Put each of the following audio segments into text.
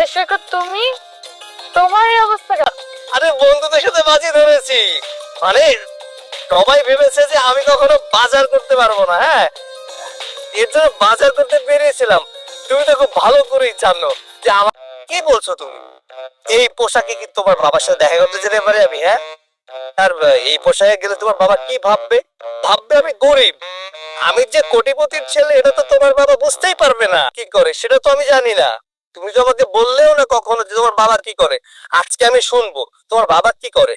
আরে সৈকত তুমি? তোমার এই অবস্থা আরে বন্ধুদের সাথে বাজি ধরেছি। মানে সবাই ভেবেছে যে আমি কখনো বাজার করতে পারব না হ্যাঁ? এর জন্য বাজার করতে বেরিয়েছিলাম। তুমি তো খুব ভালো করেই জানো যে আমার কি বলছো তুমি? এই পোশাকে কি তোমার বাবার সাথে দেখা করতে যেতে পারি আমি হ্যাঁ? আর এই পোশাকে গেলে তোমার বাবা কি ভাববে? ভাববে আমি গরিব। আমি যে কোটিপতির ছেলে, এটা তো তোমার বাবা বুঝতেই পারবে না। কি করে? সেটা তো আমি জানি না। তুমি তো আমাকে বললেও না কখনো যে তোমার বাবা কি করে? আজকে আমি শুনব তোমার বাবা কি করে?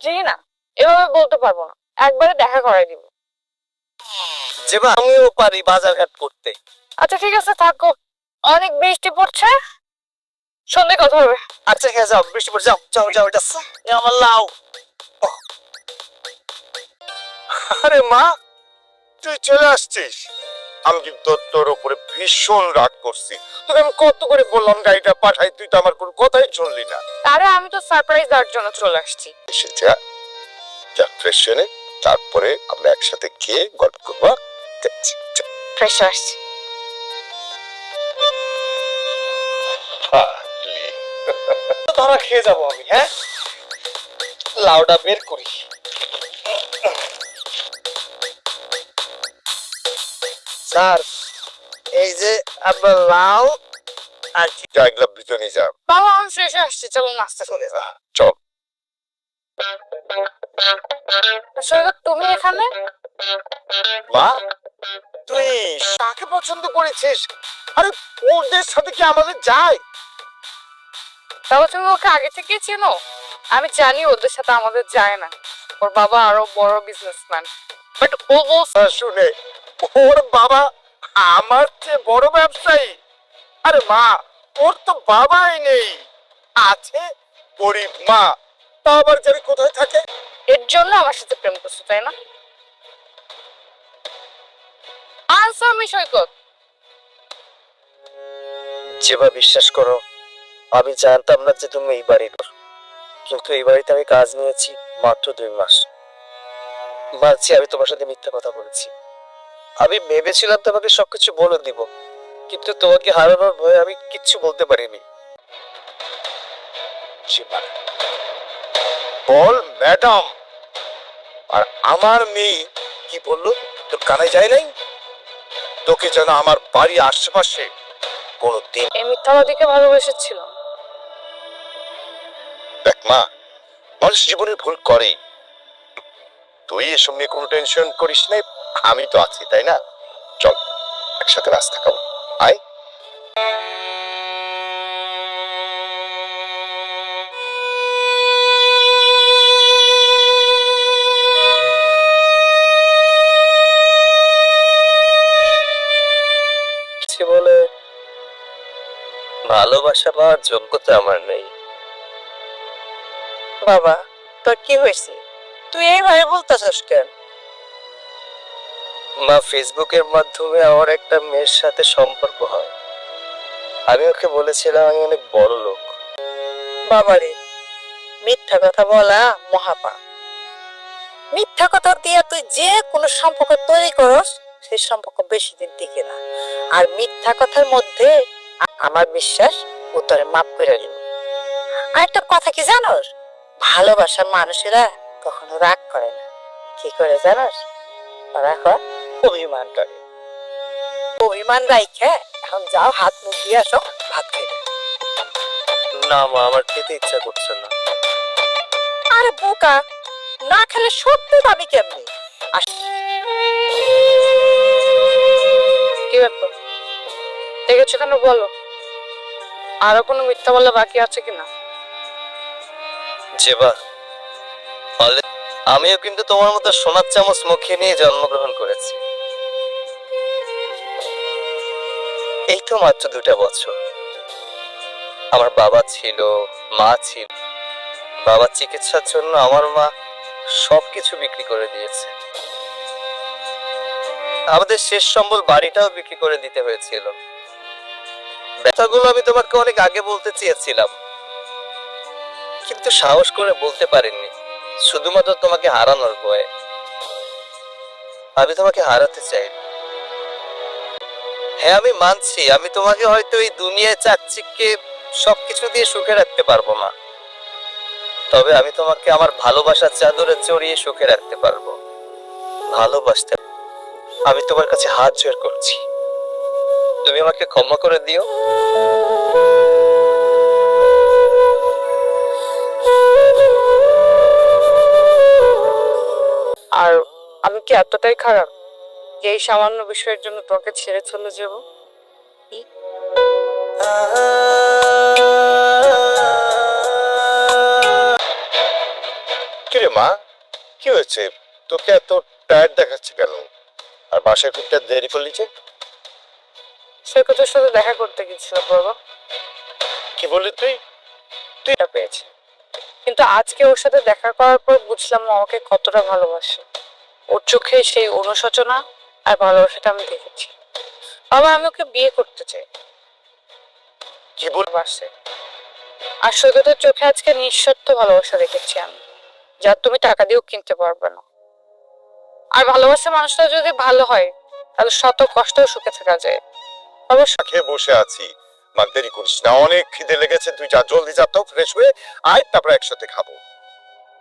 জি না এভাবে বলতে পারব না। একবারে দেখা করাই দিব। যে বা আমিও পারি বাজার ঘাট করতে। আচ্ছা ঠিক আছে থাকো। অনেক বৃষ্টি পড়ছে। সন্ধে কথা হবে। আচ্ছা ঠিক আছে যাও বৃষ্টি পড়ছে যাও যাও যাও এটা আমার লাউ। আরে মা তুই চলে আসছিস? আমি কিন্তু তোর উপরে ভীষণ রাগ করছি তোকে আমি কত করে বললাম গাড়িটা পাঠাই তুই তো আমার কোনো কথাই শুনলি না আরে আমি তো সারপ্রাইজ দেওয়ার জন্য চলে আসছি এসেছে হ্যাঁ? যা ফ্রেশ হয়ে নে, তারপরে আমরা একসাথে খেয়ে গল্প করব হ্যাঁ? যাচ্ছি, ফ্রেশ আসছি। ধরা খেয়ে যাব আমি হ্যাঁ লাউটা বের করি স্যার এই যে আপনার লাউ আর কি এগুলা যা। বাবা আমি ফ্রেশ আসছি চলো নাস্তা চলে। তুমি এখানে? মা? তুই কাকে পছন্দ করেছিস? আরে ওদের সাথে কি আমাদের যায়? বাবা তুমি ওকে আগে থেকে চেনো? আমি জানি ওদের সাথে আমাদের যায় না। ওর বাবা আরও বড় বিজনেসম্যান বাট ও শুনে। ওর বাবা আমার চেয়ে বড় ব্যবসায়ী। আরে মা ওর তো বাবাই নেই। আছে গরিব মা। তা আবার যাবে কোথায় থাকে? এর জন্য আমার সাথে প্রেম করছ তাই না? Answer me Saikat. যেবা বিশ্বাস করো আমি জানতাম না যে তুমি এই বাড়ির কিন্তু এই বাড়িতে আমি কাজ নিয়েছি মাত্র দুই মাস। মানছি আমি তোমার সাথে মিথ্যা কথা বলেছি। আমি ভেবেছিলাম তোমাকে সবকিছু বলে দিব কিন্তু তোমাকে হারানোর ভয়ে আমি কিচ্ছু বলতে পারিনি। বল ম্যাডাম। আর আমার মেয়ে কি বলল? তোর কানে যায় নাই? তোকে যেন আমার বাড়ি আশেপাশে কোনো দিন এই মিথ্যাবাদীকে ভালোবেসেছিল। দেখ মা মানুষ জীবনে ভুল করে তুই এসব নিয়ে কোনো টেনশন করিস না আমি তো আছি তাই না? চল একসাথে রাস্তা খাব। আয়। বলে ভালোবাসা পাওয়ার যোগ্যতা আমার নেই। বাবা তোর কি হয়েছে? তুই এইভাবে বলতেছস কেন? মা ফেসবুকের মাধ্যমে আমার একটা মেয়ের সাথে সম্পর্ক হয়। আমি ওকে বলেছিলাম আমি অনেক বড় লোক। বাবারে মিথ্যা কথা বলা মহাপাপ। মিথ্যা কথা দিয়ে তুই যে কোনো সম্পর্ক তৈরি করস সেই সম্পর্ক বেশি দিন টিকে না। আর মিথ্যা কথার মধ্যে আমার বিশ্বাস উত্তরে তোরে মাফ করে দিল আর একটা কথা কি জানোস? ভালোবাসার মানুষেরা কখনো রাগ করে না। কি করে জানোস? ওরা হয় অভিমান করে। অভিমান রাইখে এখন যাও হাত মুখ দিয়ে আসো ভাত খাইবে না মা আমার খেতে ইচ্ছা করছে না। আরে বোকা না খেলে সত্যি পাবি কেমনি? কি ব্যাপার? দেখেছ কেন বলো? আরও কোনো মিথ্যা বলা বাকি আছে কিনা? যেবা ফলে আমিও কিন্তু তোমার মতো সোনার চামচ মুখে নিয়ে জন্মগ্রহণ করেছি। এই তো মাত্র দুটা বছর। আমার বাবা ছিল, মা ছিল। বাবার চিকিৎসার জন্য আমার মা সবকিছু বিক্রি করে দিয়েছে। আমাদের শেষ সম্বল বাড়িটাও বিক্রি করে দিতে হয়েছিল। ব্যথাগুলো আমি তোমাকে অনেক আগে বলতে চেয়েছিলাম। কিন্তু সাহস করে বলতে পারিনি। শুধুমাত্র তোমাকে হারানোর ভয়ে। আমি তোমাকে হারাতে চাই। হ্যাঁ আমি মানছি। আমি তোমাকে হয়তো এই দুনিয়ায় চাকচিককে সবকিছু দিয়ে সুখে রাখতে পারব না। তবে আমি তোমাকে আমার ভালোবাসার চাদরে জড়িয়ে সুখে রাখতে পারব। ভালোবাসতে আমি তোমার কাছে হাত জোর করছি। তুমি আমাকে ক্ষমা করে দিও। আর আমি কি এতটাই খারাপ যে এই সামান্য বিষয়ের জন্য তোকে ছেড়ে চলে যাব? কিরে মা? কি হয়েছে? তোকে এত টায়ার্ড দেখাচ্ছে কেন? আর বাসায় ফিরতে দেরি করলি যে? সৈকতের সাথে দেখা করতে গেছিলাম বাবা। কি বললি তুই? তুইটা পেয়েছে। কিন্তু আজকে ওর সাথে দেখা করার পর বুঝলাম ও আমাকে কতটা ভালোবাসে। ওর চোখে সেই অনুশোচনা আর ভালোবাসাটা আমি দেখেছি। বাবা আমি ওকে বিয়ে করতে চাই। বল ভালোবাসে। আর সৈকতের চোখে আজকে নিঃস্বার্থ ভালোবাসা দেখেছি আমি যা তুমি টাকা দিয়েও কিনতে পারবে না। আর ভালোবাসা মানুষটা যদি ভালো হয় তাহলে শত কষ্টেও সুখে থাকা যায়। অবশ্য খেয়ে বসে আছি। মা দেরি করিস না। অনেক খিদে লেগেছে তুই যা জলদি যা তো ফ্রেশ হয়ে আয় তারপর একসাথে খাব।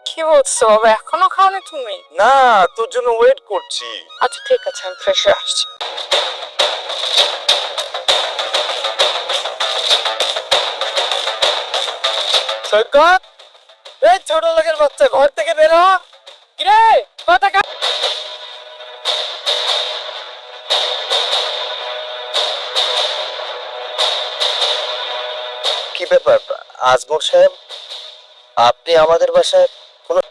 কি বলছো বাবা এখনও খাওনি তুমি? না তোর জন্য ওয়েট করছি। আচ্ছা ঠিক আছে আমি ফ্রেশ হয়ে আসছি। সৈকত এই ছোট লোকের বাচ্চা ঘর থেকে বের হ। কিরে কথা ব্যাপার আজমর সাহেব আপনি আমাদের বাসায় কোনো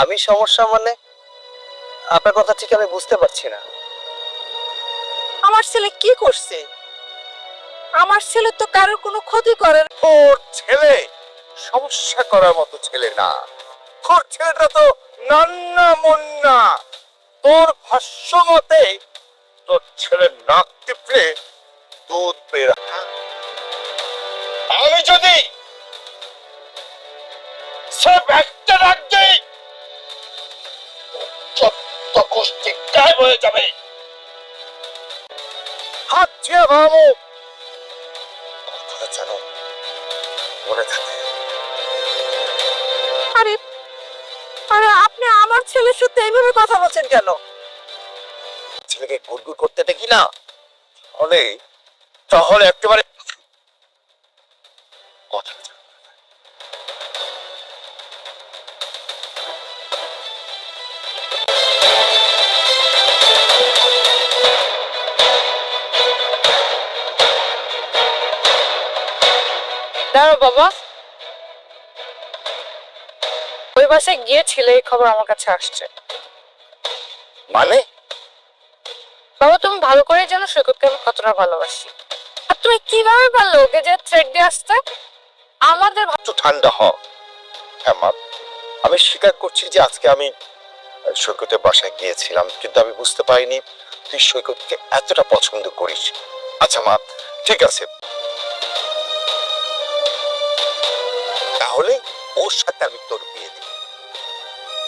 আমি সমস্যা মানে আপনার কথা ঠিক আমি বুঝতে পারছি না। আমার ছেলে কি করছে? আমার ছেলে তো কারোর কোনো ক্ষতি করে না। তোর ছেলে? সমস্যা করার মতো ছেলে না। তোর ছেলেটা তো নান্না মুন্না। তোর ভাষ্য মতে তোর ছেলে নাক টিপলে দুধ বের। আমি যদি সব একটা রাখ দেই চত্ব গোষ্ঠী গায়েব হয়ে যাবে। হাত ছুঁয়ে ভাবো জানো মনে থাকে। আরে আরে আপনি আমার ছেলের সাথে এইভাবে কথা বলছেন কেন? ছেলেকে গুড়গুড় করতে দেখি না। তাহলে তাহলে একেবারে কথা দাঁড়াও বাবা। ওই বাসায় গিয়েছিলে এই খবর আমার কাছে আসছে। মানে? বাবা তুমি ভালো করে জানো সৈকতকে আমি কতটা ভালোবাসি। আর তুমি কীভাবে পারলে ওকে যে থ্রেড দিয়ে আসতে? আমাদের একটু ঠান্ডা হ। হ্যাঁ মা। আমি স্বীকার করছি যে আজকে আমি সৈকতের বাসায় গিয়েছিলাম, কিন্তু আমি বুঝতে পারিনি তুই সৈকতকে এতটা পছন্দ করিস। আচ্ছা মা, ঠিক আছে। তাহলে ওর সাথে আমি তোর বিয়ে দিব।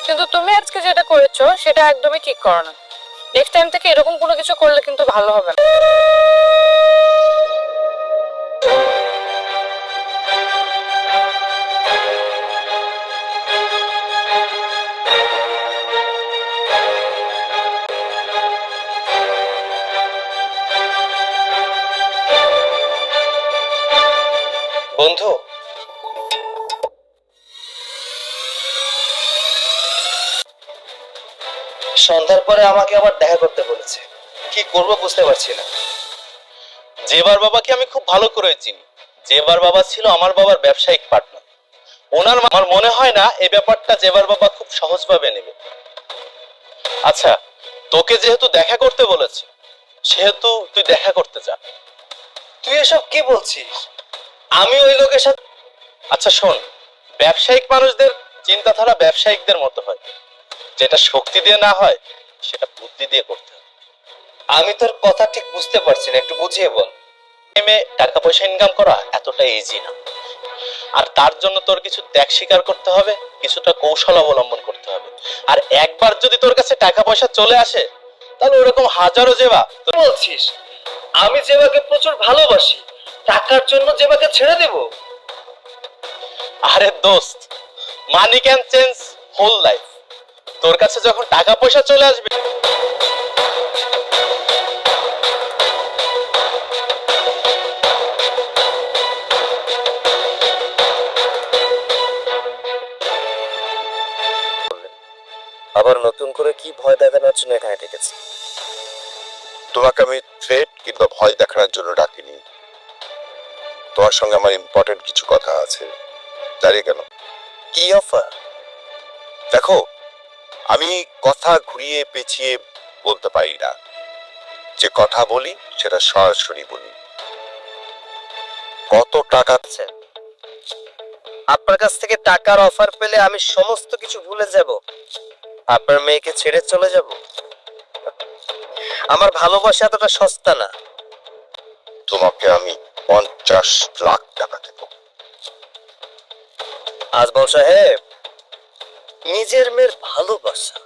কিন্তু তুমি আজকে যেটা করেছ, সেটা একদমই ঠিক করো না। নেক্সট টাইম থেকে এরকম কোনো কিছু করলে কিন্তু ভালো হবে না। বন্ধু। সন্ধ্যার পরে আমাকে আবার দেখা করতে বলেছে। কি করব বুঝতে পারছি না। জেবার বাবাকে আমি খুব ভালো করে চিনি। জেবার বাবা ছিল আমার বাবার ব্যবসায়িক পার্টনার ওনার আমার মনে হয় না এই ব্যাপারটা জেবার বাবা খুব সহজভাবে নেবে। আচ্ছা তোকে যেহেতু দেখা করতে বলেছে, সেহেতু তুই দেখা করতে যা। তুই এসব কি বলছিস? আমি ওই লোকের সাথে আচ্ছা শোন। ব্যবসায়িক মানুষদের চিন্তাধারা ব্যবসায়িকদের মতো হয়। যেটা শক্তি দিয়ে না হয়, সেটা বুদ্ধি দিয়ে করতে আমি তোর কথা ঠিক বুঝতে পারছি না, একটু বুঝিয়ে বল। এমে টাকা পয়সা ইনকাম করা এতটা ইজি না। আর তার জন্য তোর কিছু ত্যাগ স্বীকার করতে হবে, কিছুটা কৌশল অবলম্বন করতে হবে। আর একবার যদি তোর কাছে টাকা পয়সা চলে আসে, তাহলে ওরকম হাজারো জেবা বলছিস? আমি জেবাকে প্রচুর ভালোবাসি। টাকার জন্য জেবাকে ছেড়ে দেব? আরে দোস্ত money can change whole life তোর কাছে যখন টাকা পয়সা চলে আসবে আবার নতুন করে কি ভয় দেখানোর জন্য এখানে ডেকেছে? তোমাকে আমি থ্রেট কিংবা ভয় দেখানোর জন্য ডাকিনি। তোমার সঙ্গে আমার ইম্পর্টেন্ট কিছু কথা আছে। দাঁড়িয়ে কেন? কি অফার দেখো আমি কথা ঘুরিয়ে পেঁচিয়ে বলতে পারি না। যে কথা বলি সেটা সরাসরি বলি। কত টাকা আপনার কাছ থেকে টাকার অফার পেলে আমি সমস্ত কিছু ভুলে যাব। আপনার মেয়েকে ছেড়ে চলে যাব। আমার ভালোবাসা এতটা সস্তা না। তোমাকে আমি পঞ্চাশ লাখ টাকা দেব। আজমল সাহেব নিজের মেয়ের ভালোবাসা।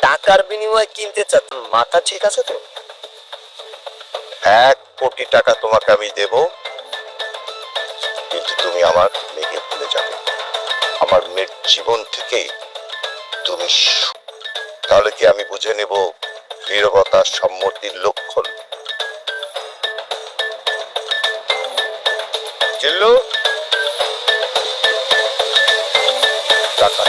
টাকার বিনিময়ে কিনতে চাচ্ছেন মাথা ঠিক আছে তো? এক কোটি টাকা তোমাকে আমি দেব কিন্তু তুমি আমার মেয়েকে ভুলে যাবে। আমার মেয়ের জীবন থেকে তুমি তাহলে কি আমি বুঝে নেব নীরবতা সম্মতির লক্ষণ? চিল্লু টাকা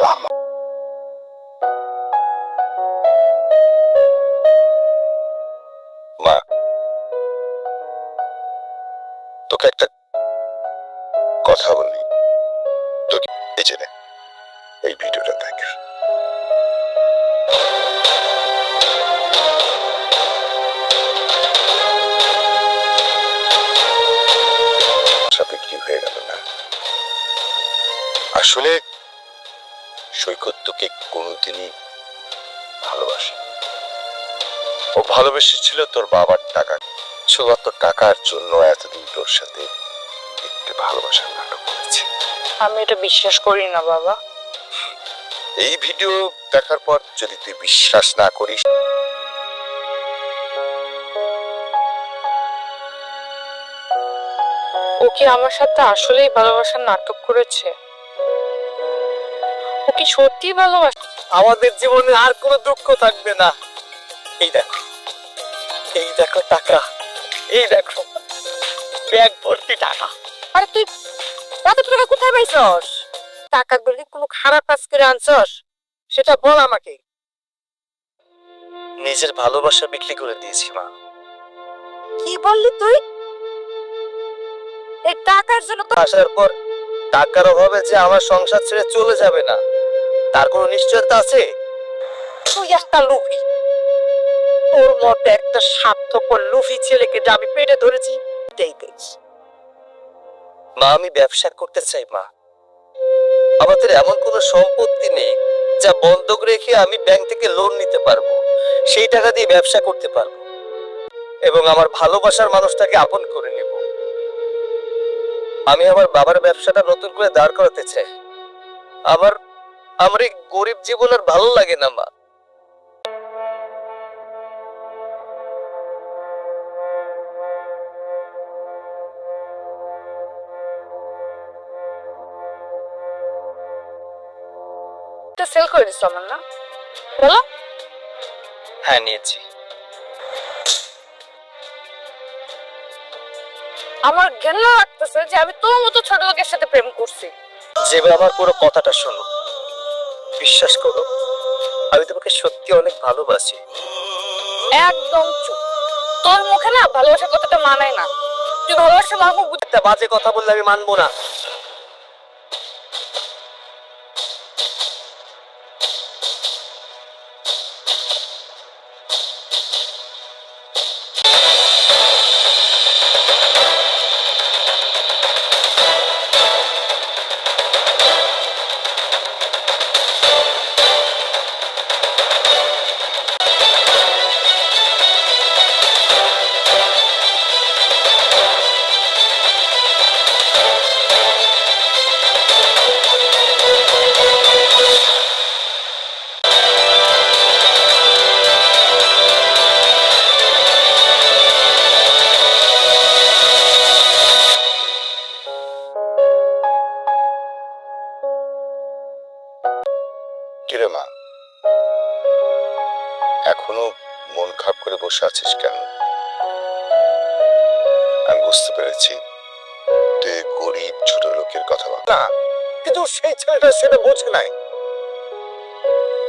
power. তোর বাবার টাকা। শুধুমাত্র টাকার জন্য এতদিন তোর সাথে একটু ভালোবাসার নাটক করেছে। আমি এটা বিশ্বাস করি না বাবা। এই ভিডিও দেখার পর যদি তুই বিশ্বাস না করিস ও কি আমার সাথে আসলেই ভালোবাসার নাটক করেছে? ও কি সত্যি ভালোবাসে আমাদের জীবনে আর কোনো দুঃখ থাকবে না। এই দেখো। এই দেখো টাকা এই দেখো ব্যাগ ভর্তি টাকা। আরে তুই এত টাকা কোথায় পাইছস? টাকাগুলি কোনো খারাপ কাজ করে আনছস? সেটা বল আমাকে। নিজের ভালোবাসা বিক্রি করে দিয়েছি মা। কি বললি তুই? এই টাকার জন্য তো আসার পর টাকার অভাবে যে আমার সংসার ছেড়ে চলে যাবে না তার কোনো নিশ্চয়তা আছে? তুই একটা লুফি তোর মতো একটা স্বার্থপর লুফি ছেলেকে আমি পেটে ধরেছি মা, আমি ব্যবসা করতে চাই, মা। আমাদের এমন কোনো সম্পত্তি নেই যা বন্ধক রেখে আমি ব্যাংক থেকে লোন নিতে পারব। সেই টাকা দিয়ে ব্যবসা করতে পারব। এবং আমার ভালোবাসার মানুষটাকে আপন করে নেব। আমি আমার বাবার ব্যবসাটা নতুন করে দাঁড় করাতে চাই। আমার আমার এই গরিব জীবন আর ভালো লাগে না, মা। সেল করে দিচ্ছ আমার না বলো। হ্যাঁ নিয়েছি। আমার ঘেন্না লাগতেছে যে আমি তোর মতো ছোট লোকের সাথে প্রেম করছি। যেভাবে আমার পুরো কথাটা শোনো। বিশ্বাস করো আমি তোমাকে সত্যি অনেক ভালোবাসি। একদম চুপ। তোর মুখে না ভালোবাসার কথাটা মানায় না। তুই ভালোবাসার মানুষ বুঝতে বাজে কথা বললে আমি মানবো না। কিরে মা? এখনও মন খারাপ করে বসে আছিস কেন? আমি বুঝতে পেরেছি। তুই গরিব ছোট লোকের কথা ভাব না কিন্তু সেই ছেলেটা সেটা বোঝে নাই।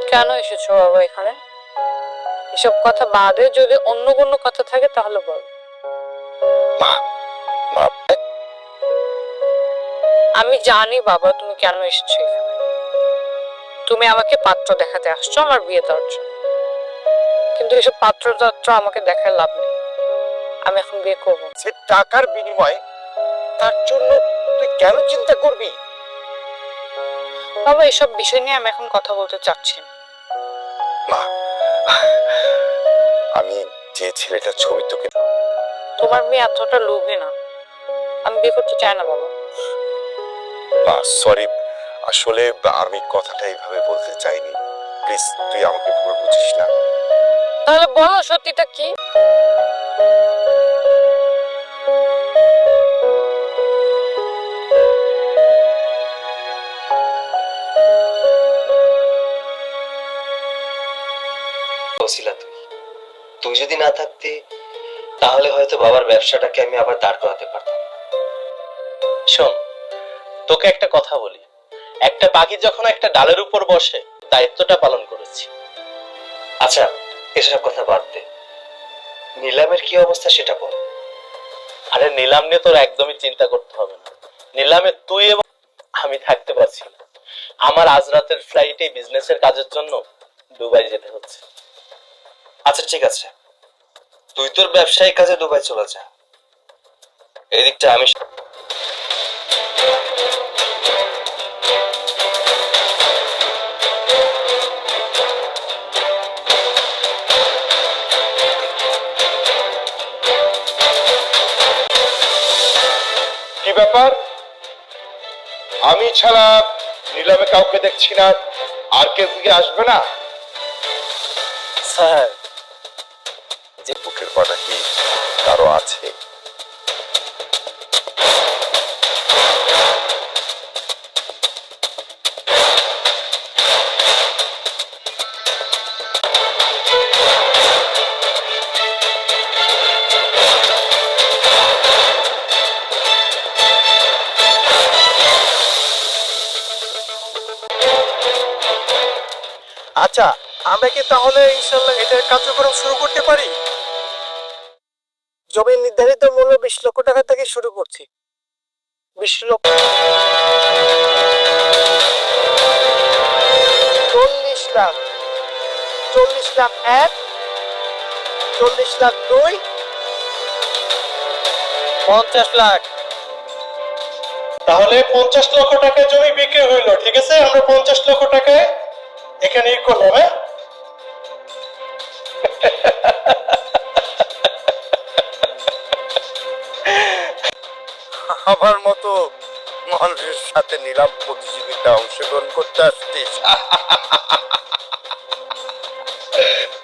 কেন এসেছ বাবা এখানে? এসব কথা বাদে যদি অন্য কোনো কথা থাকে তাহলে বল। মা মা আমি জানি বাবা তুমি কেন এসেছ এখানে। তুমি আমাকে পাত্র দেখাতে আসছো আমার বিয়ে দেওয়ার জন্য। কিন্তু এসব পাত্র টাত্র আমাকে দেখার লাভ নেই। আমি এখন বিয়ে করব। সে টাকার বিনিময়ে তার জন্য তুই কেন চিন্তা করবি? বাবা এসব বিষয় নিয়ে আমি এখন কথা বলতে চাচ্ছি না। মা আমি যে ছেলেটার ছবি তোকে তোমার মেয়ে এতটা লোভী না। আমি বিয়ে করতে চাই না বাবা। মা সরি আসলে আমি কথাটা এইভাবে বলতে চাইনি। প্লিজ তুই আমাকে ভুল বুঝিস না। তাহলে বলো সত্যিটা কি? ওসিলা তুই। তুই যদি না থাকতি তাহলে হয়তো বাবার ব্যবসাটাকে আমি আবার দাঁড় করাতে পারতাম। শোন তোকে একটা কথা বলি। একটা পাখি যখন একটা ডালের উপর বসে, দায়িত্বটা পালন করেছি। আচ্ছা এসব কথা বাদ দে। নিলামের কি অবস্থা সেটা বল। আরে, নিলাম নিয়ে তোর একদমই চিন্তা করতে হবে না। নিলামে তুই এবং আমি থাকতে পারছি না। আমার আজ রাতের ফ্লাইটে বিজনেসের কাজের জন্য দুবাই যেতে হচ্ছে। আচ্ছা ঠিক আছে। তুই তোর ব্যবসায়িক কাজে দুবাই চলে যা। এদিকটা আমি ব্যাপার। আমি ছাড়া নিলামে কাউকে দেখছি না, আর কেউ কি আসবে না? স্যার, যে বুকের কথা কি কারও আছে? আচ্ছা আমরা কি তাহলে ইনশাল্লাহ এটার কার্যক্রম শুরু করতে পারি? জমির নির্ধারিত মূল্য বিশ লক্ষ টাকা থেকে শুরু করছি। বিশ লক্ষ চল্লিশ লাখ। চল্লিশ লাখ এক চল্লিশ লাখ দুই পঞ্চাশ লাখ। তাহলে পঞ্চাশ লক্ষ টাকা জমি বিক্রি হইল ঠিক আছে? আমরা পঞ্চাশ লক্ষ টাকায় এখানে করলাম হ্যাঁ? আমার মতো মানুষের সাথে নিলাম প্রতিযোগিতা অংশগ্রহণ করতে আসছিস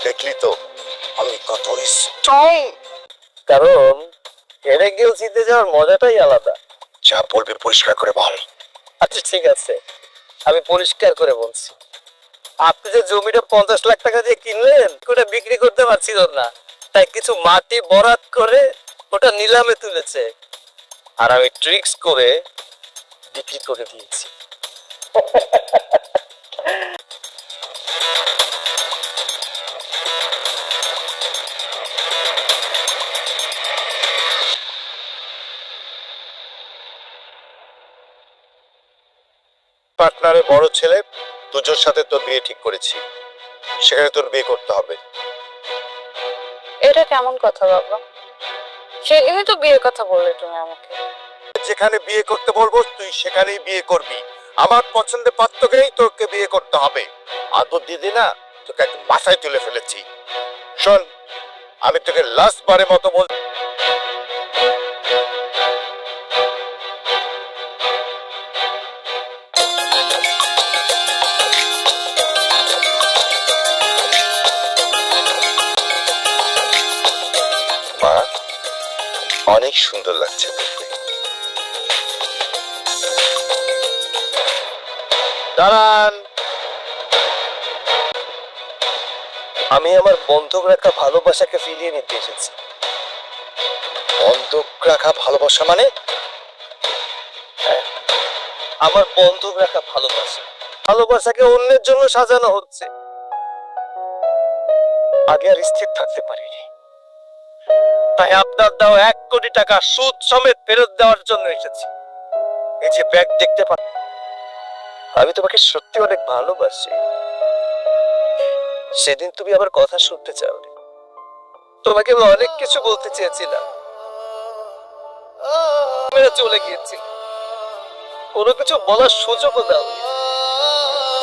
দেখলি তো, আমি কত স্ট্রং কারণ হেরে গেল জিতে যাওয়ার মজাটাই আলাদা। যা বলবি পরিষ্কার করে বল। আচ্ছা ঠিক আছে। আমি পরিষ্কার করে বলছি। আপনি যে জমিটা পঞ্চাশ লাখ টাকা দিয়ে কিনলেন, ওটা বিক্রি করতে পারছিল না। তাই কিছু মাটি বরাদ করে ওটা নিলামে তুলেছে। আর আমি ট্রিক্স করে বিক্রি করে দিয়েছি। পার্টনারের বড় ছেলে দুজোর সাথে তোর বিয়ে ঠিক করেছি। সেখানে তোর বিয়ে করতে হবে। এটা কেমন কথা বাবা? সেদিনই তো বিয়ের কথা বললে তুমি আমাকে। যেখানে বিয়ে করতে বলব তুই সেখানেই বিয়ে করবি। আমার পছন্দের পাত্রকেই তোকে বিয়ে করতে হবে। আদর দিদি না তোকে এক মাথায় তুলে ফেলেছি। শোন আমি তোকে লাস্ট বারের মতো বল অনেক সুন্দর লাগছে দাঁড়ান। আমি আমার বন্ধক রাখা ভালোবাসাকে ফিরিয়ে নিতে এসেছি। বন্ধক রাখা ভালোবাসা মানে? হ্যাঁ, আমার বন্ধক রাখা ভালোবাসা। ভালোবাসাকে অন্যের জন্য সাজানো হচ্ছে। আগে আর স্থির থাকতে পারিনি। তাই আপনার দেওয়া এক কোটি টাকা সুদ সমেত ফেরত দেওয়ার জন্য এসেছি। এই যে ব্যাগ দেখতে পান আমি তোমাকে সত্যি অনেক ভালোবাসি। সেদিন তুমি আমার কথা শুনতে চাওনি। তোমাকে আমি অনেক কিছু বলতে চেয়েছিলাম। চলে গিয়েছিল কোনো কিছু বলার সুযোগও দাওনি।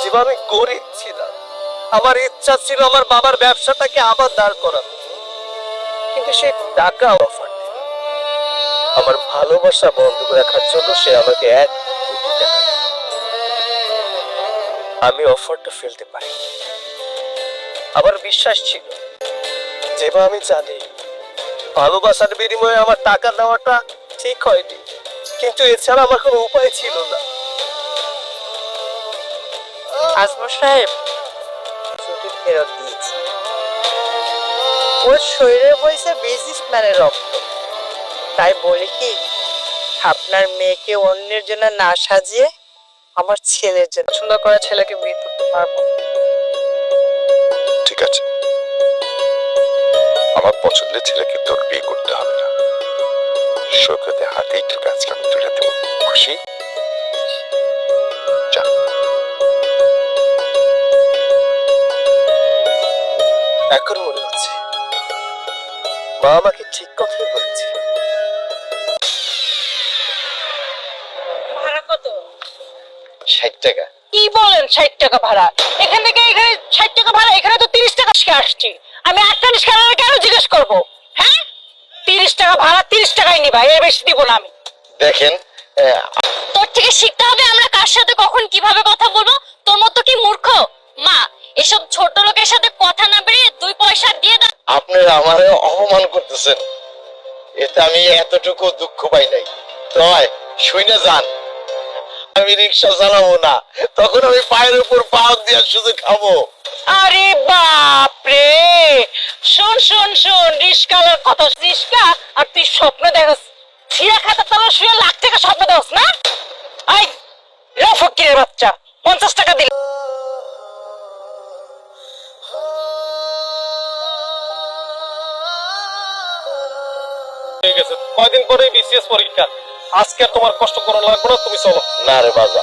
যেভাবে গরিব ছিলাম। আমার ইচ্ছা ছিল আমার বাবার ব্যবসাটাকে আবার দাঁড় করানো। কিন্তু সে টাকা অফার আমার ভালোবাসা বন্ধ রাখার জন্য সে আমাকে এক কোটি টাকা আমি অফারটা ফেলতে পারি আমার বিশ্বাস ছিল যেবা আমি জানি ভালোবাসার বিনিময়ে আমার টাকা দেওয়াটা ঠিক হয়নি কিন্তু এছাড়া আমার কোনো উপায় ছিল না। আজমর সাহেব ফেরত দিয়েছি। ওর শরীরে বইছে বিজনেসম্যানের রক্ত। তাই বলি কি আপনার মেয়েকে অন্যের জন্য না সাজিয়ে আমার ছেলের জন্য। সুন্দর করে ছেলেকে বিয়ে করতে পারব। ঠিক আছে। আমার পছন্দের ছেলেকে তোর বিয়ে করতে হবে না। সৈকতে হাতেই তোকে আজকে আমি তুলে দেবো। খুশি? যা। এখন মনে হচ্ছে মা আমাকে ঠিক কথাই বলেছে। ভাড়া কত? ষাট টাকা। কি বলেন ষাট টাকা ভাড়া? এখান থেকে এখানে ষাট টাকা ভাড়া এখানে তো তিরিশ টাকা আসছি। আমি আটচল্লিশ টাকা কেন জিজ্ঞেস করব। হ্যাঁ? তিরিশ টাকা ভাড়া তিরিশ টাকাই নিবা এর বেশি দিব না আমি। দেখেন তোর থেকে শিখতে হবে আমরা কার সাথে কখন কীভাবে কথা বলব? তোর মতো কি মূর্খ? মা এসব ছোট লোকের সাথে কথা না বেরিয়ে দুই পয়সা দিয়ে দাও। আপনারা আমারে অপমান করতেছেন। এতে আমি এতটুকু দুঃখ পাই নাই। তয় শুনে যান। আমি রিক্সা চালাবো না। তখন আমি পায়ের উপর পা দিয়ে শুধু খাব। আরে বাপ রে শোন শোন শোন রিস্কালার কথা রিস্কা? আর তুই স্বপ্ন দেখস। ছিঁড়া খাতা তলা শুয়ে লাখ টাকা স্বপ্ন দেখস না? আই রে ফকিরের বাচ্চা পঞ্চাশ টাকা দিল। ঠিক আছে কয়দিন পরে বিসিএস পরীক্ষা। আজকে আর তোমার কষ্ট করা লাগবে না তুমি চলো। না রে বাবা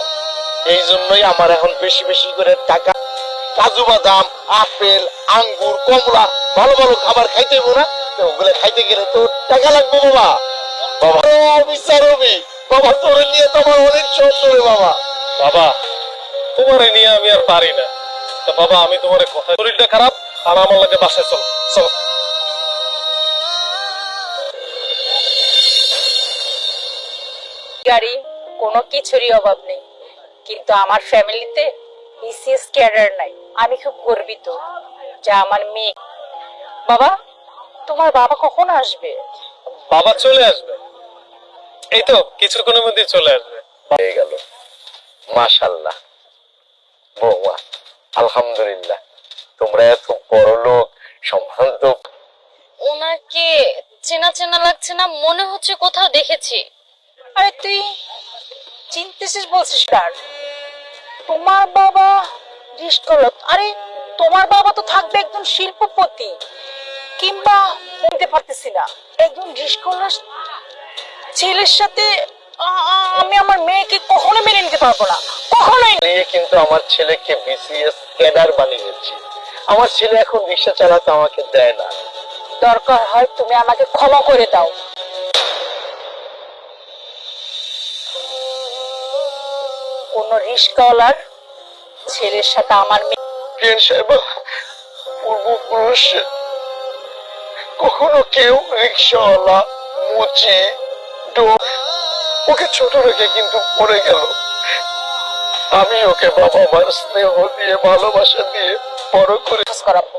এই জন্যই আমার এখন বেশি বেশি করে টাকা কাজু বাদাম আপেল আঙ্গুর কমলা ভালো ভালো খাবার খাইতে হইবো না। ওগুলো খাইতে গেলে তো টাকা লাগবে বাবা। বাবা অফিসার হবি। বাবা তোর নিয়ে তো আমার অনেক স্বপ্ন রে বাবা। বাবা তোমারে নিয়ে আমি আর পারি না। তা বাবা আমি তোমার কথা শরীরটা খারাপ আর আমার লাগে বাসায় চলো। চলো। গাড়ি কোনো কিছুরই অভাব নেই। কিন্তু আমার ফ্যামিলিতে বিসিএস ক্যাডার নাই। আমি খুব গর্বিত যা আমার মেয়ে বাবা তোমার বাবা কখন আসবে? বাবা চলে আসবে। এই তো কিছুক্ষণের মধ্যে চলে আসবে। হয়ে গেল। মাশাল্লাহ। বৌমা আলহামদুলিল্লাহ। তোমরা এত বড় লোক সম্ভ্রান্ত ওনাকে চেনা চেনা লাগছে না মনে হচ্ছে কোথাও দেখেছি। আরে তুই চিনতেছিস বলছিস কার? তোমার বাবা রিস্কলত আরে তোমার বাবা তো থাকবে একজন শিল্পপতি কিংবা বলতে পারতেছি না। একজন রিস্কলার ছেলের সাথে আমি আমার মেয়েকে কখনো মেনে নিতে পারব না। কখনোই কিন্তু আমার ছেলেকে বিসিএস ক্যাডার বানিয়েছি আমার ছেলে এখন রিক্সা চালাতে আমাকে দেয় না। দরকার হয় তুমি আমাকে ক্ষমা করে দাও। কোন রিস্কওয়ালার ছেলের সাথে আমার মেয়ে সাহেব? পূর্বপুরুষ। কখনো কেউ রিক্সাওয়ালা মুচি ওকে ছোট রেখে কিন্তু পড়ে গেল। আমি ওকে বাবা মার স্নেহ দিয়ে ভালোবাসা দিয়ে বড় করে। করাবো।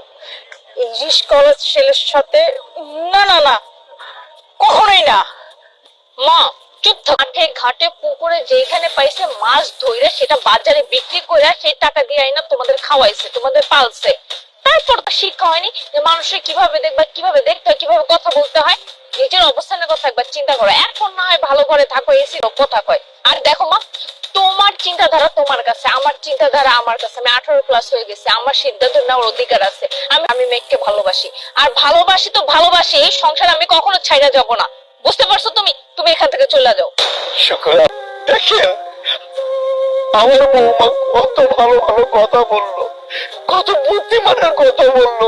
এই রিস্কওয়ালার ছেলের সাথে না না না কখনোই না। মা থাক মাঠে ঘাটে, পুকুরে যেখানে পাইছে মাছ সেটা বাজারে বিক্রি কইরা সেই টাকা দিয়ে আইনা তোমাদের খাওয়াইছে, তোমাদের পালছে। তারপর শিক্ষা হয়নি যে মানুষের কীভাবে দেখবা, কীভাবে দেখতে কীভাবে কথা বলতে হয়। নিজের অবস্থানের কথা একবার চিন্তা করো। এখন না হয় ভালো থাকো, এসি কথা কয়। আর দেখো মা, তোমার চিন্তাধারা তোমার কাছে, আমার চিন্তাধারা আমার কাছে। আমি আঠারো ক্লাস হয়ে গেছে, আমার সিদ্ধান্ত নেওয়ার অধিকার আছে। আমি আমি মেয়েকে ভালোবাসি। আর ভালোবাসি তো ভালোবাসি, এই সংসার আমি কখনো ছাইড়া যাব না। বুঝতে পারছ তুমি? তুমি এখান থেকে চলে যাও। আমার বৌমা কত ভালো ভালো কথা বলল, কত বুদ্ধিমানের কথা বলল।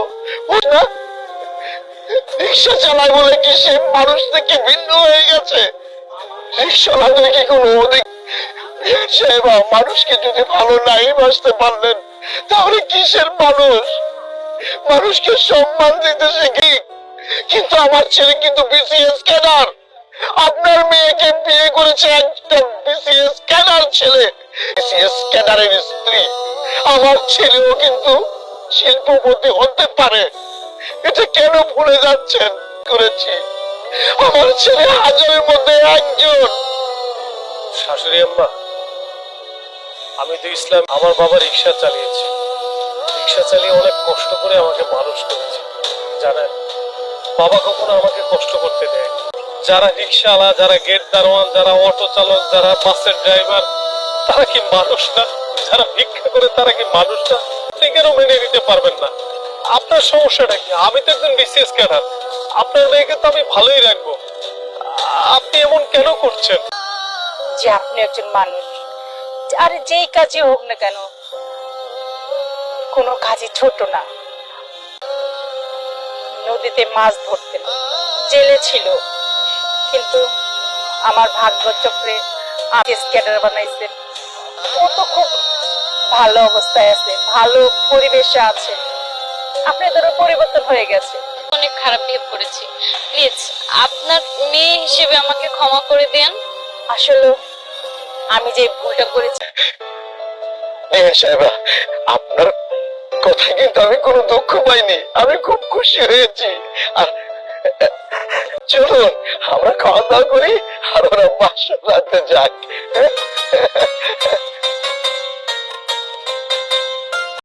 রিক্সা চালায় বলে কি সে মানুষ থেকে ভিন্ন হয়ে গেছে? রিক্সা লাগলে কি কোনো অধিক? সাহেব মানুষকে যদি ভালো নাই বাসতে পারলেন, তাহলে কিসের মানুষ? মানুষকে সম্মান দিতে শিখি কিন্তু আমার ছেলে কিন্তু বিসিএস ক্যাডার আপনার মেয়েকে বিয়ে করেছে একটা বিসিএস ক্যাডার ছেলে। বিসিএস ক্যাডারের স্ত্রী। আমার ছেলেও কিন্তু শিল্পপতি হতে পারে। এটা কেন ভুলে যাচ্ছেন? করেছি। আমার ছেলে হাজারের মধ্যে একজন। শাশুড়ি আম্মা, আমি তো ইসলাম, আমার বাবা রিক্সা চালিয়েছে। রিক্সা চালিয়ে অনেক কষ্ট করে আমাকে মানুষ করেছে। জানেন বাবা কখনো আমাকে কষ্ট করতে দেয়। যারা রিক্সাওয়ালা যারা গেট দারোয়ান, যারা অটো চালক, যারা বাসের ড্রাইভার তারা কি মানুষ না? যারা ভিক্ষা করে, তারা কি মানুষ না? কেন মেনে নিতে পারবেন না? আপনার সমস্যাটা কি? আমি তো একজন বিসিএস ক্যাডার। আপনার মেয়েকে তো আমি ভালোই রাখব। আপনি এমন কেন করছেন? যে আপনি একজন মানুষ। আরে যেই কাজে হোক না কেন, কোনো কাজই ছোট না। নদীতে মাছ ধরতেন জেলে ছিল। কিন্তু আমার ভাগ্য চক্রে স্ক্যাডার বানাইছেন ও তো খুব ভালো অবস্থায় আছে ভালো পরিবেশে আছে। আপনাদেরও পরিবর্তন হয়ে গেছে। অনেক খারাপ বিহেভ করেছি। প্লিজ আপনার মেয়ে হিসেবে আমাকে ক্ষমা করে দেন। আসলে আমি যে ভুলটা করেছি সাহেবা আপনার কথা কিন্তু আমি কোনো দুঃখ পাইনি, আমি খুব খুশি হয়েছি। চলুন, আমরা খাওয়া দাওয়া করি, আর ওরা বাসা যাক।